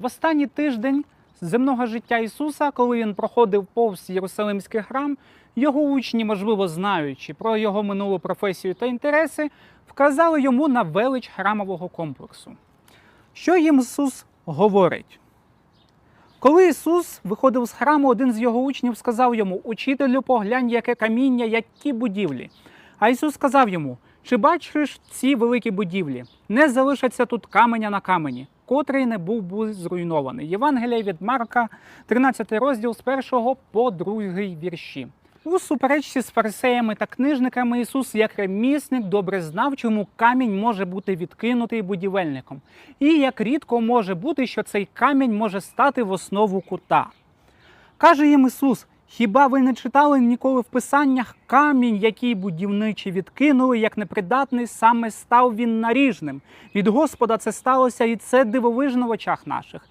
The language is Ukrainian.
В останній тиждень земного життя Ісуса, коли він проходив повз Єрусалимський храм, його учні, можливо, знаючи про його минулу професію та інтереси, вказали йому на велич храмового комплексу. Що їм Ісус говорить? Коли Ісус виходив з храму, один з його учнів сказав йому: Учителю, поглянь, яке каміння, які будівлі. А Ісус сказав йому: Чи бачиш ці великі будівлі? Не залишаться тут каменя на камені, котрий не був би зруйнований. Євангелія від Марка, 13 розділ з 1 по 2 вірші. У суперечці з фарисеями та книжниками Ісус, як ремісник, добре знав, чому камінь може бути відкинутий будівельником, і як рідко може бути, що цей камінь може стати в основу кута. Каже їм Ісус: Хіба ви не читали ніколи в писаннях камінь, який будівничі відкинули, як непридатний, саме став він наріжним. Від Господа це сталося, і це дивовижно в очах наших.